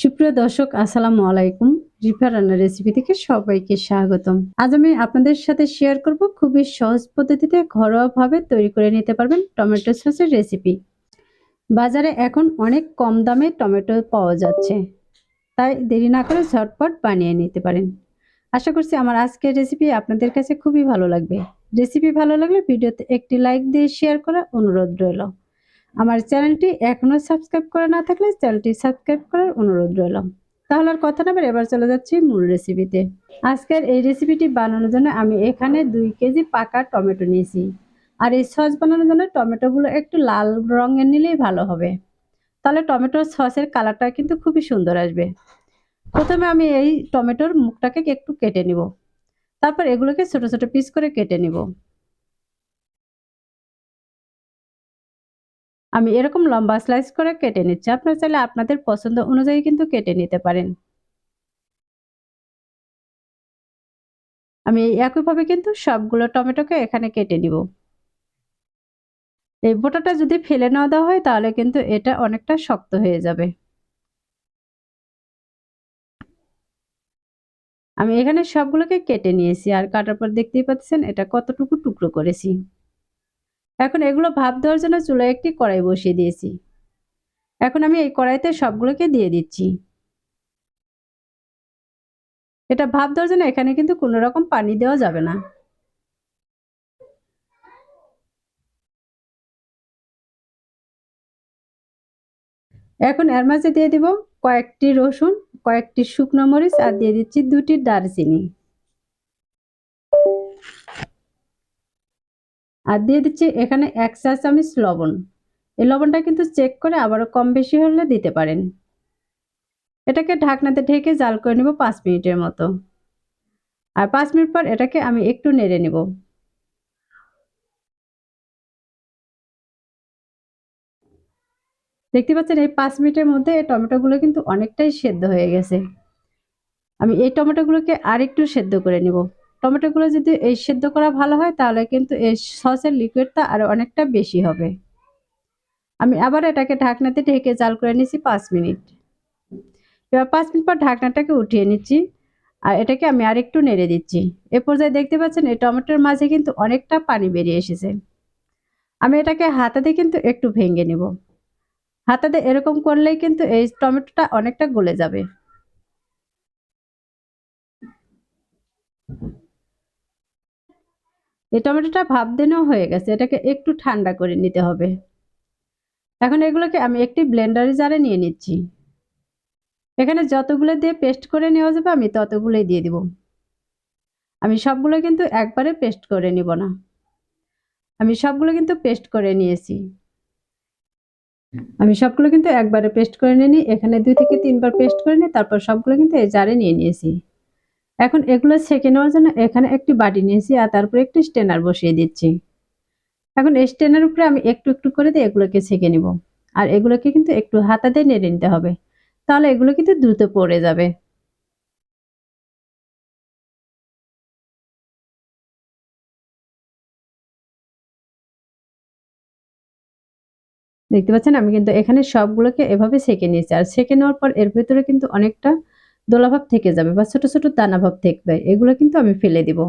সুপ্রিয় দর্শক, আসসালামু আলাইকুম। রিফা রান্নার রেসিপি থেকে সবাইকে স্বাগতম। আজ আমি আপনাদের সাথে শেয়ার করব খুবই সহজ পদ্ধতিতে ঘরোয়াভাবে তৈরি করে নিতে পারবেন টমেটো সসের রেসিপি বাজারে এখন অনেক কম দামে টমেটো পাওয়া যাচ্ছে। তাই দেরি না করে ঝটপট বানিয়ে নিতে পারেন। আশা করছি আমার আজকের রেসিপি আপনাদের কাছে খুবই ভালো লাগবে। রেসিপি ভালো লাগলে ভিডিওতে একটি লাইক দিয়ে শেয়ার করা অনুরোধ রইল। আমার চ্যানেলটি এখনও সাবস্ক্রাইব করা না থাকলে চ্যানেলটি সাবস্ক্রাইব করার অনুরোধ রইল। তাহলে আর কথা না এবার চলে যাচ্ছি মূল রেসিপিতে আজকের এই রেসিপিটি বানানোর জন্য আমি এখানে দুই কেজি পাকা টমেটো নিয়েছি। আর এই সস বানানোর জন্য টমেটোগুলো একটু লাল রঙের নিলেই ভালো হবে। তাহলে টমেটোর সসের কালারটা কিন্তু খুবই সুন্দর আসবে। প্রথমে আমি এই টমেটোর মুখটাকে একটু কেটে নিব। তারপর এগুলোকে ছোট ছোট পিস করে কেটে নিব। আমি এরকম লম্বা স্লাইস করে কেটে নিচ্ছি। আপনারা চাইলে আপনাদের পছন্দ অনুযায়ী কিন্তু কেটে নিতে পারেন। আমি একইভাবে কিন্তু সবগুলো টমেটোকে এখানে কেটে নিব। এই বোটাটা যদি ফেলে না দেওয়া হয়, তাহলে কিন্তু এটা অনেকটা শক্ত হয়ে যাবে। আমি এখানে সবগুলোকে কেটে নিয়েছি, আর কাটার পর দেখতেই পাচ্ছেন এটা কতটুকু টুকরো করেছি। এখন এগুলো ভাপ দেওয়ার জন্য চুলায় একটি কড়াই বসিয়ে দিয়েছি। এখন আমি এই কড়াইতে সবগুলোকে দিয়ে দিচ্ছি। এটা ভাপ দেওয়ার জন্য এখানে কিন্তু কোনো রকম পানি দেওয়া যাবে না। এখন এর মাঝে দিয়ে দিব কয়েকটি রসুন, কয়েকটি শুকনো মরিচ আর দিয়ে দিচ্ছি দুটি দারচিনি। আর দিয়ে দিচ্ছি এখানে এক চা চামচ লবণ। এই লবণটা কিন্তু চেক করে আবারও কম বেশি হলে দিতে পারেন। এটাকে ঢাকনাতে ঢেকে জাল করে নেব পাঁচ মিনিটের মতো। আর পাঁচ মিনিট পর এটাকে আমি একটু নেড়ে নেব। দেখতে পাচ্ছেন এই পাঁচ মিনিটের মধ্যে এই টমেটোগুলো কিন্তু অনেকটাই সেদ্ধ হয়ে গেছে। আমি এই টমেটোগুলোকে আর একটু সেদ্ধ করে নেব। টমেটোগুলো যদি এই সেদ্ধ করা ভালো হয়, তাহলে কিন্তু এই সসের লিকুইডটা আরও অনেকটা বেশি হবে। আমি আবার এটাকে ঢাকনাতে ঢেকে জাল করে নিচ্ছি পাঁচ মিনিট। এবার পাঁচ মিনিট পর ঢাকনাটাকে উঠিয়ে নিচ্ছি আর এটাকে আমি আর একটু নেড়ে দিচ্ছি। এ পর্যায়ে দেখতে পাচ্ছেন, এই টমেটোর মাঝে কিন্তু অনেকটা পানি বেরিয়ে এসেছে। আমি এটাকে হাতাতে কিন্তু একটু ভেঙে নেব। হাতাতে এরকম করলেই কিন্তু এই টমেটোটা অনেকটা গলে যাবে। এই টমেটোটা ভাপ দিনেও হয়ে গেছে, এটাকে একটু ঠান্ডা করে নিতে হবে। এখন এগুলোকে আমি একটি ব্লেন্ডারে জারে নিয়ে নিচ্ছি। এখানে যতগুলো দিয়ে পেস্ট করে নেওয়া যাবে আমি ততগুলোই দিয়ে দিব। আমি সবগুলো কিন্তু একবারে পেস্ট করে নিব না। আমি সবগুলো কিন্তু পেস্ট করে নিয়েছি। আমি সবগুলো কিন্তু একবারে পেস্ট করে নিয়ে নিই এখানে দুই থেকে তিনবার পেস্ট করে নিই তারপর সবগুলো কিন্তু এই জারে নিয়ে নিয়েছি। এখন এগুলো সেঁকে নেওয়ার জন্য এখানে একটি বাটি নিয়েছি আর তারপরে একটি স্টেনার বসিয়ে দিচ্ছি। এখন এই স্টেনার উপরে আমি একটু একটু করে দিয়ে এগুলোকে ছেঁকে নিব। আর এগুলোকে কিন্তু একটু হাতা দিয়ে নেড়ে নিতে হবে। তাহলে এগুলো কিন্তু দ্রুত পড়ে যাবে। দেখতে পাচ্ছেন আমি কিন্তু এখানে সবগুলোকে এভাবে সেঁকে নিয়েছি। আর সেঁকে নেওয়ার পর এর ভেতরে কিন্তু অনেকটা দোলাভাব থেকে যাবে বা ছোট ছোট দানাভাব থাকবে এগুলো কিন্তু আমি ফেলে দিব।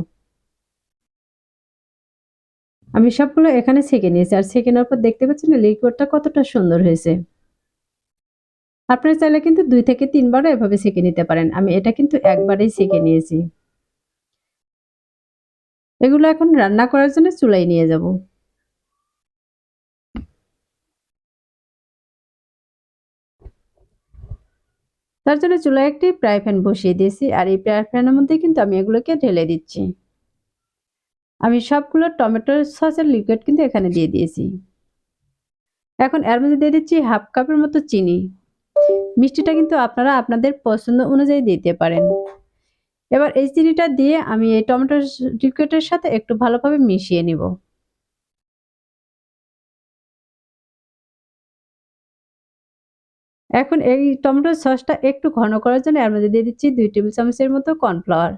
আমি সবগুলো এখানে ছেঁকে নিয়েছি, আর ছেঁকে নেওয়ার পর দেখতে পাচ্ছেন লিকুইডটা কতটা সুন্দর হয়েছে। আপনারা চাইলে কিন্তু দুই থেকে তিনবারও এভাবে ছেঁকে নিতে পারেন, আমি এটা কিন্তু একবারেই ছেঁকে নিয়েছি। এগুলো এখন রান্না করার জন্য চুলাই নিয়ে যাব। তার জন্য চুলায় একটি ফ্রাই প্যান বসিয়ে দিয়েছি আর এই ফ্রাই প্যানের মধ্যে কিন্তু আমি এগুলোকে ঢেলে দিচ্ছি। আমি সবগুলো টমেটোর সসের লিকুইড কিন্তু এখানে দিয়ে দিয়েছি। এখন এর মধ্যে দিয়ে দিচ্ছি হাফ কাপের মতো চিনি। মিষ্টিটা কিন্তু আপনারা আপনাদের পছন্দ অনুযায়ী দিতে পারেন। এবার এই চিনিটা দিয়ে আমি এই টমেটোর লিকুইডের সাথে একটু ভালোভাবে মিশিয়ে নিব। এখন এই টমেটোর সসটা একটু ঘন করার জন্য এর মধ্যে দিয়ে দিচ্ছি দুই টেবিল চামচের মতো কর্নফ্লাওয়ার।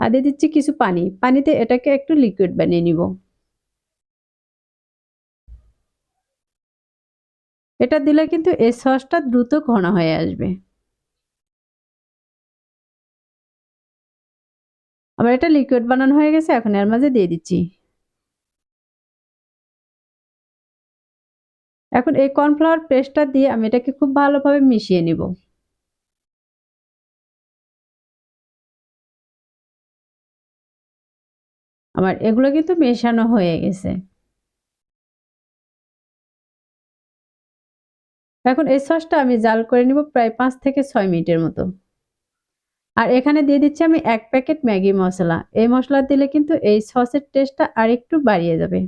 আর দিয়ে দিচ্ছি কিছু পানি। পানিতে এটাকে একটু লিকুইড বানিয়ে নিব। এটা দিলে কিন্তু এই সসটা দ্রুত ঘন হয়ে আসবে। আবার এটা লিকুইড বানানো হয়ে গেছে, এখন এর মাঝে দিয়ে দিচ্ছি। এখন এই কর্নফ্লাওয়ার পেস্টটা দিয়ে আমি এটাকে খুব ভালোভাবে মিশিয়ে নিব। আমার এগুলো কিন্তু মেশানো হয়ে গেছে। এখন এই সসটা আমি জাল করে নিব প্রায় পাঁচ থেকে ছয় মিনিটের মতো। আর এখানে দিয়ে দিচ্ছি আমি এক প্যাকেট ম্যাগি মশলা। এই মশলা দিলে কিন্তু এই সসের টেস্টটা আরেকটু বাড়িয়ে যাবে।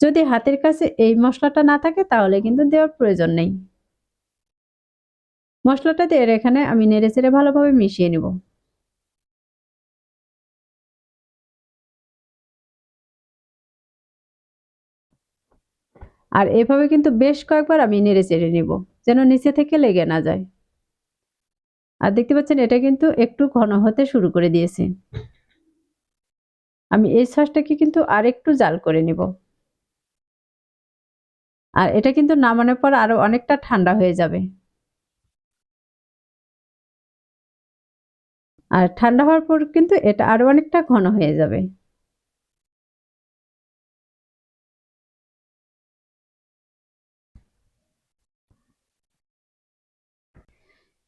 যদি হাতের কাছে এই মশলাটা না থাকে, তাহলে কিন্তু দেওয়ার প্রয়োজন নেই। মশলাটা দিয়ে এখানে আমি নেড়ে চেড়ে ভালোভাবে মিশিয়ে নিব। আর এভাবে কিন্তু বেশ কয়েকবার আমি নেড়ে চেড়ে নিব, যেন নিচে থেকে লেগে না যায়। আর দেখতে পাচ্ছেন, এটা কিন্তু একটু ঘন হতে শুরু করে দিয়েছে। আমি এই সসটাকে কিন্তু আর একটু জাল করে নিব। আর এটা কিন্তু নামানোর পর আরও অনেকটা ঠান্ডা হয়ে যাবে। আর ঠান্ডা হওয়ার পর কিন্তু এটা আরও অনেকটা ঘন হয়ে যাবে।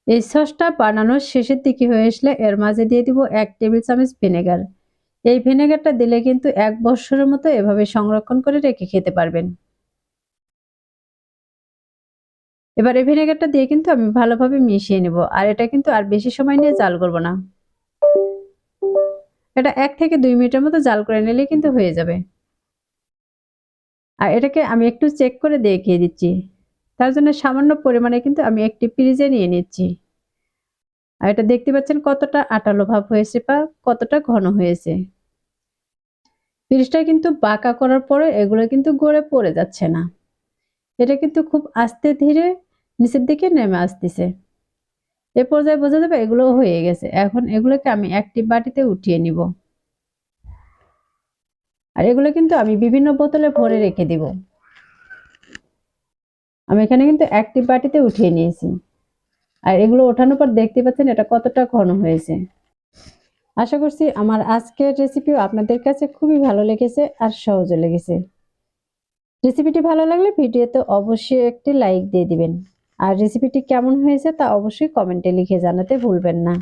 এই সসটা বানানোর শেষের দিকে হয়ে আসলে এর মাঝে দিয়ে দিব এক টেবিল চামচ ভিনেগার। এই ভিনেগারটা দিলে কিন্তু এক বছরের মতো এভাবে সংরক্ষণ করে রেখে খেতে পারবেন। এবার এই ভিনেগারটা দিয়ে কিন্তু আমি ভালোভাবে মিশিয়ে নেব। আর এটা কিন্তু আর বেশি সময় নিয়ে জাল করব না। এটা এক থেকে দুই মিনিটের মতো জাল করে নিলে কিন্তু হয়ে যাবে। আর এটাকে আমি একটু চেক করে দেখিয়ে দিচ্ছি। তার জন্য সামান্য পরিমাণে কিন্তু আমি একটি ফ্রিজে নিয়ে নিচ্ছি। আর এটা দেখতে পাচ্ছেন কতটা আটালো ভাব হয়েছে বা কতটা ঘন হয়েছে। ফ্রিজটা কিন্তু বাঁকা করার পরে এগুলো কিন্তু গড়ে পড়ে যাচ্ছে না। এটা কিন্তু খুব আস্তে ধীরে নিচের দিকে নেমে আসতেছে। এ পর্যায়ে বোঝা যাবে এগুলো হয়ে গেছে। এখন এগুলোকে আমি একটি বাটিতে উঠিয়ে নিব। আর এগুলো কিন্তু আমি বিভিন্ন বোতলে ভরে রেখে দিব। আমি এখানে কিন্তু একটি বাটিতে উঠিয়ে নিয়েছি। আর এগুলো ওঠানোর পর দেখতে পাচ্ছেন এটা কতটা ঘন হয়েছে। আশা করছি আমার আজকের রেসিপিও আপনাদের কাছে খুবই ভালো লেগেছে আর সহজে লেগেছে। রেসিপিটি ভালো লাগলে ভিডিওতে অবশ্যই একটি লাইক দিয়ে দিবেন। আর রেসিপিটি কেমন হয়েছে তা অবশ্যই কমেন্টে লিখে জানাতে ভুলবেন না।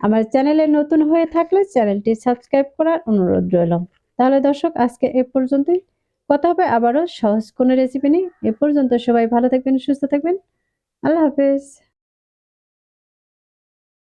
আমার চ্যানেলে নতুন হয়ে থাকলে চ্যানেলটি সাবস্ক্রাইব করার অনুরোধ রইল। তাহলে দর্শক, আজকে এ পর্যন্তই। কথা হবে আবারও সহজ কোনো রেসিপি নেই এ পর্যন্ত সবাই ভালো থাকবেন, সুস্থ থাকবেন। আল্লাহ হাফেজ।